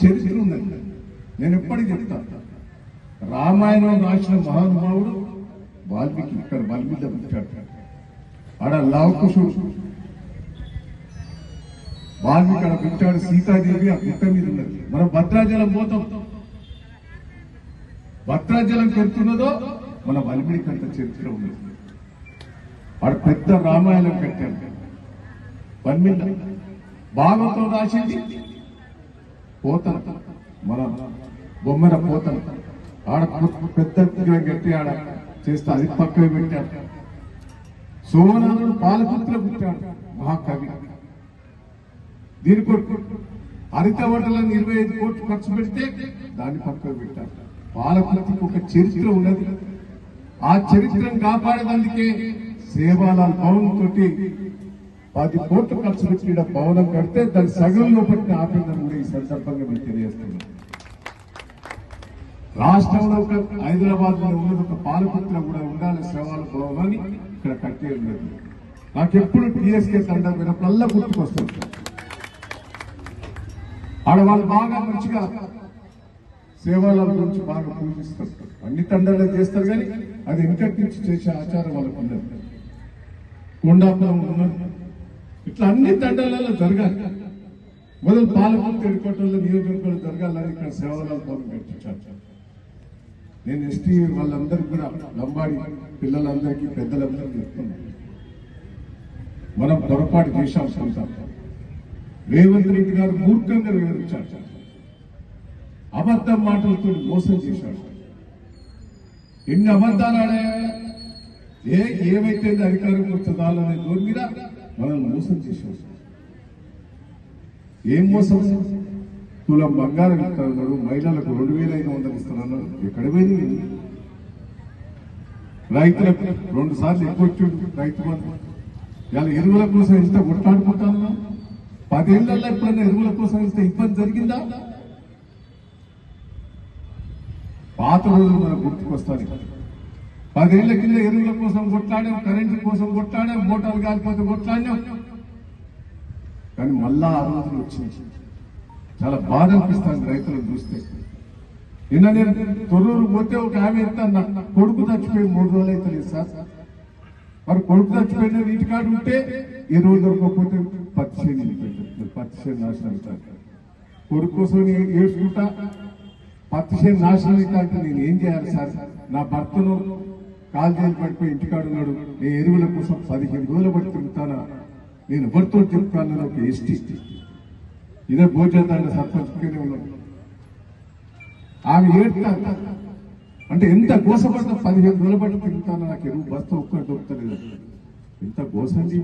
చరిత్ర ఉన్నది నేను ఎప్పటికీ చెప్తాను రామాయణం రాసిన మహానుభావుడు వాల్మీకి ఇక్కడ వాల్మీకి పుట్టాడు ఆడ లవకుశుడు వాల్మీకి అక్కడ పుట్టాడు సీతాదేవి ఆ గుట్ట మీద ఉన్నది. మనం భద్రాచలం పోతాం. భద్రాచలం పెడుతున్నదో మన వాల్మీకి అంత చరిత్ర ఉన్నది ఆడ పెద్ద రామాయణం కట్టాడు వన్మిల్ల భాగవతం రాసింది. పోతన మన బొమ్మన పోతన ఆడ పెద్ద గట్టి ఆడ చేస్తే అది పక్కవి పెట్టాడు. సోమనాథుడు పాలపుత్ర పుట్టాడు మహాకవి. దీని కొరకు హరితవటలను ఇరవై ఐదు కోట్లు ఖర్చు పెడితే దాన్ని పక్కన పెట్టారు పాలపుత్రికి ఒక చరిత్ర ఉన్నది. ఆ చరిత్రను కాపాడేందుకే సేవాలాల్ భవన్ తోటి పది కోట్లు ఖర్చు పెట్టిన భవనం కడితే దాని సగం లోపలికి ఆపిందని కూడా ఈ సందర్భంగా మీకు తెలియజేస్తున్నాను రాష్ట్రంలో ఒక హైదరాబాద్లో ఉన్నది ఒక పాలపుత్ర కూడా ఉండాలి సేవల భవనం అని ఇక్కడ కట్టే ఉన్నది నాకెప్పుడు టీఎస్కే తండ వినప్పుడల్లా గుర్తుకొస్తుంది. ఆడవాళ్ళు బాగా మంచిగా సేవల గురించి బాగా పూజిస్తారు. అన్ని తండాలు చేస్తారు కానీ అది వెనకటి నుంచి చేసే ఆచారం వాళ్ళకు ఉండదు. కొండాపురం ఉన్నది. ఇట్లా అన్ని తండాలలో జరగాలి. మొదలు పాలకులు ఎడుకోవటంలో నియోజకవర్గాలు జరగాలని ఇక్కడ సేవల పెట్టించారు నేను ఎస్టీ వాళ్ళందరికీ కూడా లంబాడి పిల్లలందరికీ పెద్దలందరికీ చెప్తున్నాను. మనం పొరపాటు చేశాం కొంత రేవంత్ రెడ్డి గారు మూర్ఖంగా వివరించారు. అబద్ధం మాటలతో మోసం చేశాడు. ఎన్ని అబద్ధాలు ఆడాయా? ఏ ఏమైతే అధికారం వస్తుందాలనే దూరం మీద మనల్ని మోసం చేశాడు. ఏం మోసం? తులం బంగారం ఇస్తాడు మహిళలకు రెండు వేల ఐదు వందలు ఇస్తున్నాడు ఎక్కడ పోయింది? రైతులకు రెండు సార్లు ఎక్కువ వచ్చిండు రైతు బంధు. ఇవాళ ఎరువుల కోసం ఎంత కొట్లాడుకుంటాను పదేళ్ళలో ఎప్పుడైనా ఎరువుల కోసం ఇంత ఇబ్బంది జరిగిందా? పాత రోజులు మనకు గుర్తుకొస్తాయి. పదేళ్ళ కింద ఎరువుల కోసం కొట్లాడాం కరెంటు కోసం కొట్లాడాం మోటార్లు కాకపోతే కొట్లాడాం కానీ మళ్ళా ఆ రోజులు వచ్చింది చాలా బాధ అనిపిస్తుంది రైతులను చూస్తే. నిన్న నేను తొర్రూరు పోతే ఒక ఆమె ఎత్తాను నా కొడుకు చచ్చిపోయి మూడు రోజులు అయితే సార్. మరి కొడుకు చచ్చిపోయిన ఇంటికాడు ఉంటే ఈ రోజు దొరకకపోతే పచ్చి పచ్చి నాశనం అవుతారు. కొడుకు కోసం ఏడ్చుకుంటా పత్తి చేను నాశనం అవుతా అంటే నేను ఏం చేయాలి సార్? నా భర్తను కాలు చేసి పడిపోయి ఇంటికాడు ఉన్నాడు. నేను ఎరువుల కోసం పదిహేను రోజులు బట్టి తిరుగుతానా? నేను ఎవరితో చెప్తానని ఒక ఎస్టీ. ఇదే భోజనాన్ని సర్పంచుకునే ఉన్నాడు. ఆమె ఏడుతా? అంటే ఎంత గోసపడతా పదిహేను రోజులు బట్టి తిరుగుతానో? నాకు ఎరువు బస్తా ఒక్కటి దొరుకుతలేదు. ఎంత గోసండి